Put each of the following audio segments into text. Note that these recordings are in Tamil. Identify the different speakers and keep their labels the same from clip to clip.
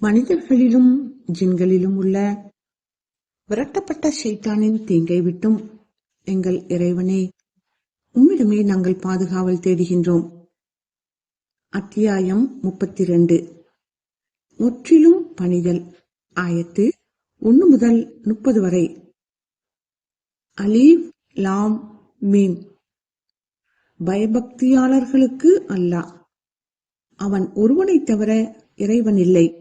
Speaker 1: மனிதர்களிலும் ஜின்களிலும் உள்ள விரட்டப்பட்ட ஷைத்தானின் தீங்கை விட்டும் எங்கள் இறைவனே உம்மிடமே நாங்கள் பாதுகாவல் தேடுகின்றோம். அத்தியாயம் முப்பத்தி ரெண்டு முற்றிலும் பணிதல் ஆயத்து ஒன்று முதல் முப்பது வரை. அலீவ் லாம் மீம் பயபக்தியாளர்களுக்கு அல்ல. அவன் ஒருவனைத் தவிர இறைவன் இல்லை.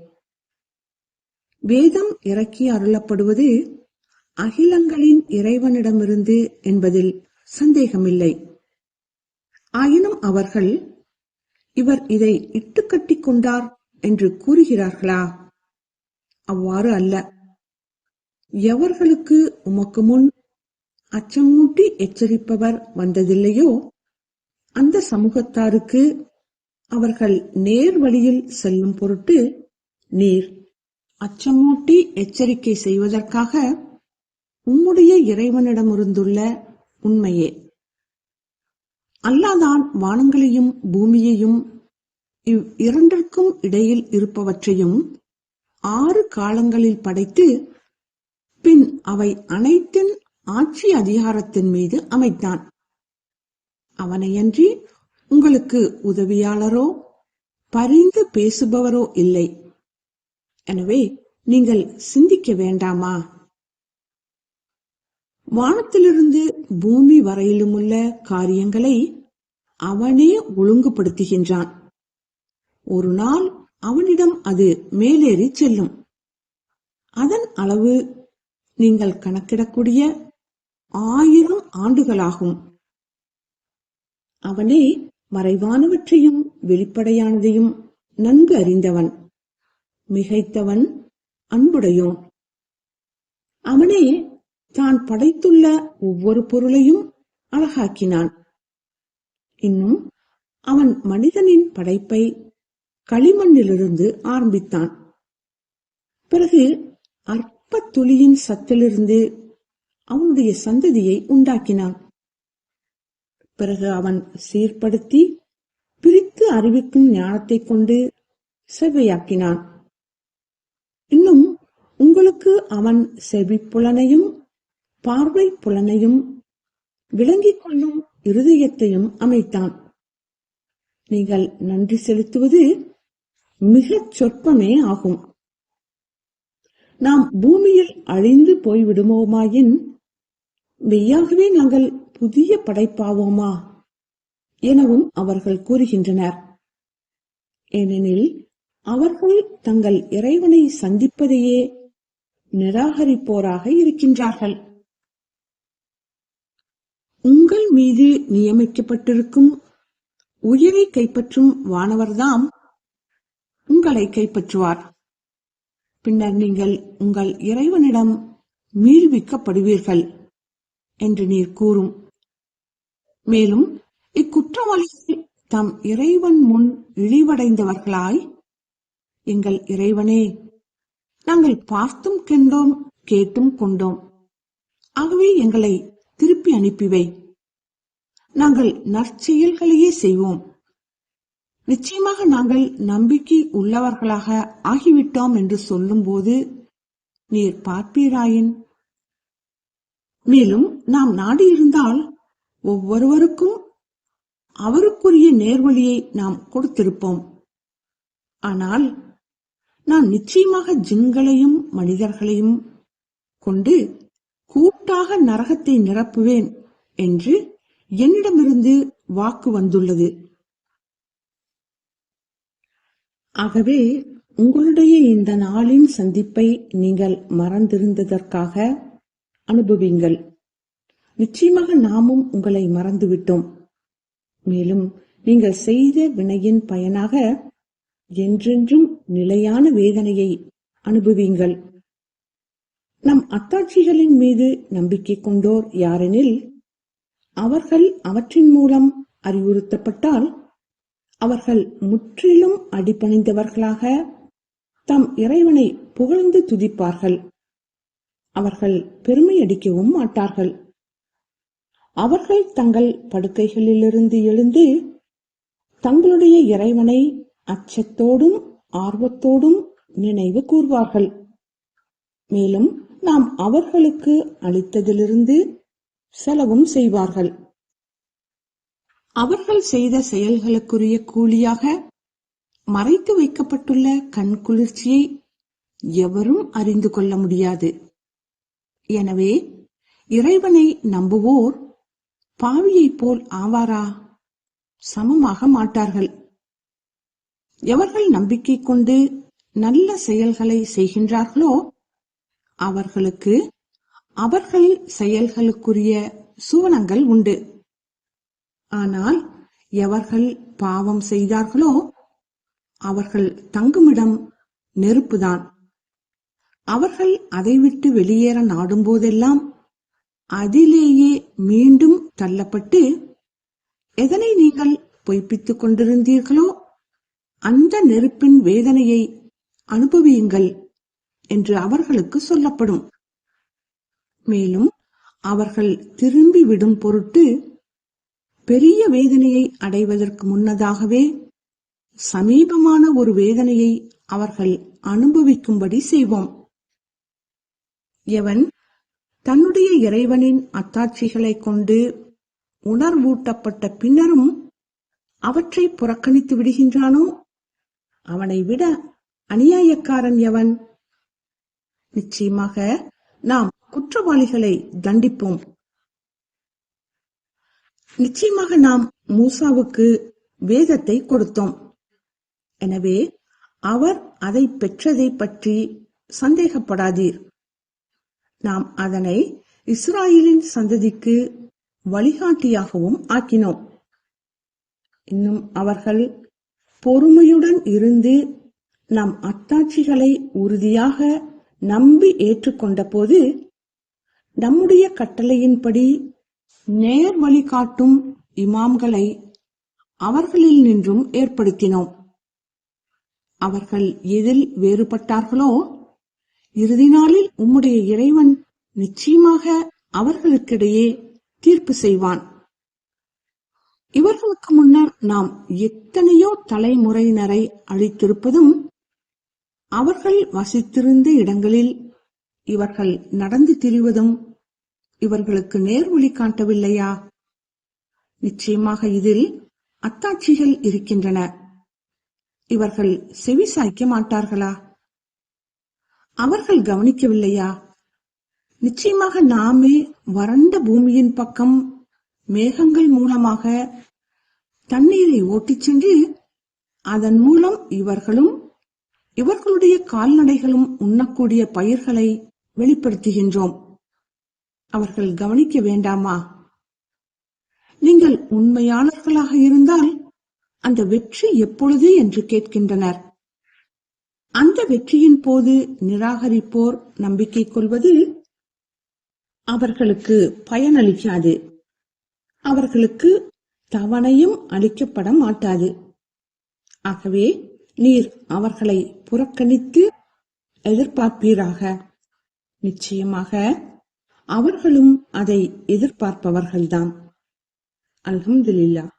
Speaker 1: வேதம் இறக்கி அருளப்படுவது அகிலங்களின் இறைவனிடமிருந்து என்பதில் சந்தேகமில்லை. ஆயினும் அவர்கள் இவர் இதை இட்டுக்கட்டி கொண்டார் என்று கூறுகிறார்களா? அவ்வாறு அல்ல. எவர்களுக்கு உமக்கு முன் அச்சமூட்டி எச்சரிப்பவர் வந்ததில்லையோ அந்த சமூகத்தாருக்கு அவர்கள் நேர் வழியில் செல்லும் பொருட்டு நீர் அச்சமூட்டி எச்சரிக்கை செய்வதற்காக உம்முடைய இறைவனிடமிருந்துள்ள உண்மையே. அல்லாதான் வானங்களையும் பூமியையும் இவ் இரண்டிற்கும் இடையில் இருப்பவற்றையும் ஆறு காலங்களில் படைத்து பின் அவை அனைத்தின் ஆட்சி அதிகாரத்தின் மீது அமைத்தான். அவனையன்றி உங்களுக்கு உதவியாளரோ பரிந்து பேசுபவரோ இல்லை. எனவே நீங்கள் சிந்திக்க வேண்டாமா? வானத்திலிருந்து பூமி வரையிலுமுள்ள காரியங்களை அவனே ஒழுங்குபடுத்துகின்றான். ஒரு நாள் அவனிடம் அது மேலேறி செல்லும். அதன் அளவு நீங்கள் கணக்கிடக்கூடிய ஆயிரம் ஆண்டுகளாகும். அவனே மறைவானவற்றையும் வெளிப்படையானதையும் நன்கு அறிந்தவன். மிகைத்தவன் அன்புடையோன். அவனே தான் படைத்துள்ள ஒவ்வொரு பொருளையும் அழகாக்கினான். இன்னும் அவன் மனிதனின் படைப்பை களிமண்ணிலிருந்து ஆரம்பித்தான். பிறகு அற்ப துளியின் சத்திலிருந்து அவனுடைய சந்ததியை உண்டாக்கினான். பிறகு அவன் சீர்படுத்தி பிரித்து அறிவிக்கும் ஞானத்தைக் கொண்டு செவ்வையாக்கினான். இன்னும் உங்களுக்கு அவன் செவிப்புலனையும் பார்வை புலனையும் விளங்கிக் கொள்ளும் இருதயத்தையும் அமைத்தான். நீங்கள் நன்றி செலுத்துவது மிகச் சொற்பமே ஆகும். நாம் பூமியில் அழிந்து போய்விடுமோமாயின் மெய்யாகவே நாங்கள் புதிய படைப்பாவோமா? எனவும் அவர்கள் கூறுகின்றனர். ஏனெனில் அவர்கள் தங்கள் இறைவனை சந்திப்பதையே நிராகரிப்போராக இருக்கின்றார்கள். உங்கள் மீது நியமிக்கப்பட்டிருக்கும் உயிரை கைப்பற்றும் வானவர்தாம் உங்களை கைப்பற்றுவார். பின்னர் நீங்கள் உங்கள் இறைவனிடம் மீள்விக்கப்படுவீர்கள் என்று நீர் கூறும். மேலும் இக்குற்றவாளிகள் தம் இறைவன் முன் இழிவடைந்தவர்களாய் எங்கள் இறைவனே நாங்கள் பார்த்தும் கண்டோம் கேட்டும் கொண்டோம். ஆகவே எங்களை திருப்பி அனுப்பிவை. நாங்கள் நற்செயல்களையே செய்வோம். நிச்சயமாக நாங்கள் நம்பிக்கை உள்ளவர்களாக ஆகிவிட்டோம் என்று சொல்லும்போது நீர் பார்ப்பீராயின். மேலும் நாம் நாடியிருந்தால் ஒவ்வொருவருக்கும் அவருக்குரிய நேர்வழியை நாம் கொடுத்திருப்போம். ஆனால் நான் நிச்சயமாக ஜின்களையும் மனிதர்களையும் கொண்டு கூட்டாக நரகத்தை நிரப்புவேன் என்று என்னிடமிருந்து வாக்கு வந்துள்ளது. ஆகவே உங்களுடைய இந்த நாளின் சந்திப்பை நீங்கள் மறந்திருந்ததற்காக அனுபவிங்கள் நிச்சயமாக நாமும் உங்களை மறந்துவிட்டோம். மேலும் நீங்கள் செய்த வினையின் பயனாக என்றென்றும் நிலையான வேதனையை அனுபவிங்கள். நம் அத்தாட்சிகளின் மீது நம்பிக்கை கொண்டோர் யாரெனில் அவர்கள் அவற்றின் மூலம் அறிவுறுத்தப்பட்டால் அவர்கள் முற்றிலும் அடிபணிந்தவர்களாக தம் இறைவனை புகழ்ந்து துதிப்பார்கள். அவர்கள் பெருமையடிக்கவும் மாட்டார்கள். அவர்கள் தங்கள் படுக்கைகளிலிருந்து எழுந்து தங்களுடைய இறைவனை அச்சத்தோடும் ஆர்வத்தோடும் நினைவு கூர்வார்கள். மேலும் நாம் அவர்களுக்கு அளித்ததிலிருந்து செலவும் செய்வார்கள். அவர்கள் செய்த செயல்களுக்குரிய கூலியாக மறைத்து வைக்கப்பட்டுள்ள கண் குளிர்ச்சியை எவரும் அறிந்து கொள்ள முடியாது. எனவே இறைவனை நம்புவோர் பாவியைப் போல் ஆவாரா? சமமாக மாட்டார்கள். எவர்கள் நம்பிக்கை கொண்டு நல்ல செயல்களை செய்கின்றார்களோ அவர்களுக்கு அவர்கள் செயல்களுக்குரிய சுவனங்கள் உண்டு. ஆனால் எவர்கள் பாவம் செய்தார்களோ அவர்கள் தங்குமிடம் நெருப்புதான். அவர்கள் அதை விட்டு வெளியேற நாடும் போதெல்லாம் அதிலேயே மீண்டும் தள்ளப்பட்டு எதனை நீங்கள் பொய்ப்பித்துக் கொண்டிருந்தீர்களோ அந்த நெருப்பின் வேதனையை அனுபவியுங்கள் என்று அவர்களுக்கு சொல்லப்படும். மேலும் அவர்கள் திரும்பி விடும் பொருட்டு பெரிய வேதனையை அடைவதற்கு முன்னதாகவே சமீபமான ஒரு வேதனையை அவர்கள் அனுபவிக்கும்படி செய்வோம். எவன் தன்னுடைய இறைவனின் அத்தாட்சிகளைக் கொண்டு உணர்வூட்டப்பட்ட பின்னரும் அவற்றை புறக்கணித்து விடுகின்றானோ அவனை விட அநியாயக்காரன் எவன்? நிச்சயமாக நாம் குற்றவாளிகளை தண்டிப்போம். நிச்சயமாக நாம் மூசாவுக்கு வேதத்தை கொடுத்தோம். எனவே அவர் அதை பெற்றதை பற்றி சந்தேகப்படாதீர். நாம் அதனை இஸ்ராயலின் சந்ததிக்கு வழிகாட்டியாகவும் ஆக்கினோம். இன்னும் அவர்கள் பொறுமையுடன் இருந்து நம் அத்தாட்சிகளை உறுதியாக நம்பி ஏற்றுக்கொண்ட போது நம்முடைய கட்டளையின்படி நேர் வழிகாட்டும் இமாம்களை அவர்களில் நின்றும் ஏற்படுத்தினோம். அவர்கள் எதில் வேறுபட்டார்களோ இறுதி நாளில் உம்முடைய இறைவன் நிச்சயமாக அவர்களுக்கிடையே தீர்ப்பு செய்வான். இவர்களுக்கு முன்னர் நாம் எத்தனையோ தலைமுறையினரை அழித்திருப்பதும் அவர்கள் வசித்திருந்த இடங்களில் இவர்கள் நடந்து திரிவதும் இவர்களுக்கு நேர்வழி காட்டவில்லையா? நிச்சயமாக இதில் அத்தாட்சிகள் இருக்கின்றன. இவர்கள் செவி சாய்க்க மாட்டார்களா? அவர்கள் கவனிக்கவில்லையா? நிச்சயமாக நாமே வறண்ட பூமியின் பக்கம் மேகங்கள் மூலமாக தண்ணீரை ஓட்டிச் சென்று அதன் மூலம் இவர்களும் இவர்களுடைய கால்நடைகளும் உண்ணக்கூடிய பயிர்களை வெளிப்படுத்துகின்றோம். அவர்கள் கவனிக்க வேண்டாமா? நீங்கள் உண்மையாளர்களாக இருந்தால் அந்த வெற்றி எப்பொழுது என்று கேட்கின்றனர். அந்த வெற்றியின் போது நிராகரிப்போர் நம்பிக்கை கொள்வது அவர்களுக்கு பயனளிக்காது. அவர்களுக்கு தவணையும் அளிக்கப்பட மாட்டாது. ஆகவே நீர் அவர்களை புறக்கணித்து எதிர்பார்ப்பீராக. நிச்சயமாக அவர்களும் அதை எதிர்பார்ப்பவர்கள்தான். அல்ஹம்துலில்லாஹ்.